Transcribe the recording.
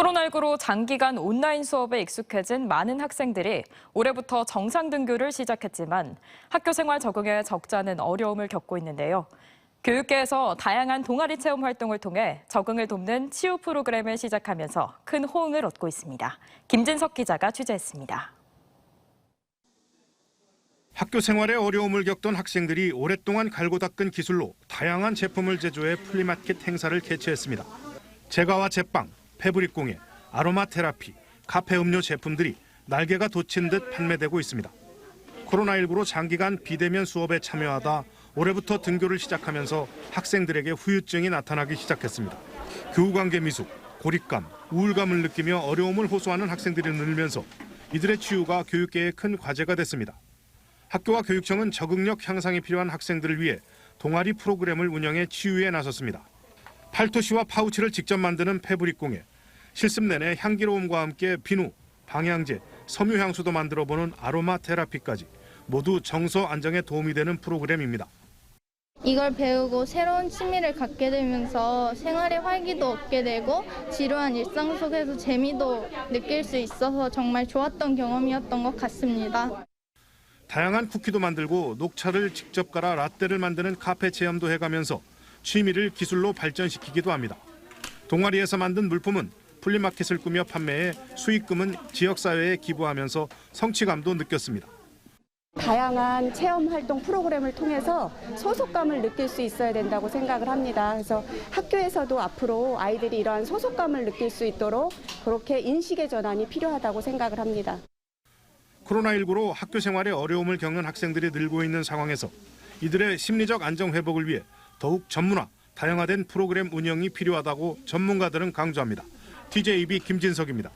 코로나19로 장기간 온라인 수업에 익숙해진 많은 학생들이 올해부터 정상 등교를 시작했지만 학교 생활 적응에 적지 않은 어려움을 겪고 있는데요. 교육계에서 다양한 동아리 체험 활동을 통해 적응을 돕는 치유 프로그램을 시작하면서 큰 호응을 얻고 있습니다. 김진석 기자가 취재했습니다. 학교 생활에 어려움을 겪던 학생들이 오랫동안 갈고 닦은 기술로 다양한 제품을 제조해 플리마켓 행사를 개최했습니다. 제과와 제빵, 패브릭 공예, 아로마 테라피, 카페 음료 제품들이 날개가 돋친 듯 판매되고 있습니다. 코로나19로 장기간 비대면 수업에 참여하다 올해부터 등교를 시작하면서 학생들에게 후유증이 나타나기 시작했습니다. 교우관계 미숙, 고립감, 우울감을 느끼며 어려움을 호소하는 학생들이 늘면서 이들의 치유가 교육계의 큰 과제가 됐습니다. 학교와 교육청은 적응력 향상이 필요한 학생들을 위해 동아리 프로그램을 운영해 치유에 나섰습니다. 팔토시와 파우치를 직접 만드는 패브릭 공예, 실습 내내 향기로움과 함께 비누, 방향제, 섬유향수도 만들어보는 아로마 테라피까지 모두 정서 안정에 도움이 되는 프로그램입니다. 이걸 배우고 새로운 취미를 갖게 되면서 생활에 활기도 얻게 되고 지루한 일상 속에서 재미도 느낄 수 있어서 정말 좋았던 경험이었던 것 같습니다. 다양한 쿠키도 만들고 녹차를 직접 갈아 라떼를 만드는 카페 체험도 해가면서 취미를 기술로 발전시키기도 합니다. 동아리에서 만든 물품은 플리마켓을 꾸며 판매해 수익금은 지역사회에 기부하면서 성취감도 느꼈습니다. 다양한 체험 활동 프로그램을 통해서 소속감을 느낄 수 있어야 된다고 생각을 합니다. 그래서 학교에서도 앞으로 아이들이 이러한 소속감을 느낄 수 있도록 그렇게 인식의 전환이 필요하다고 생각을 합니다. 코로나19로 학교 생활에 어려움을 겪는 학생들이 늘고 있는 상황에서 이들의 심리적 안정 회복을 위해 더욱 전문화, 다양화된 프로그램 운영이 필요하다고 전문가들은 강조합니다. TJB 김진석입니다.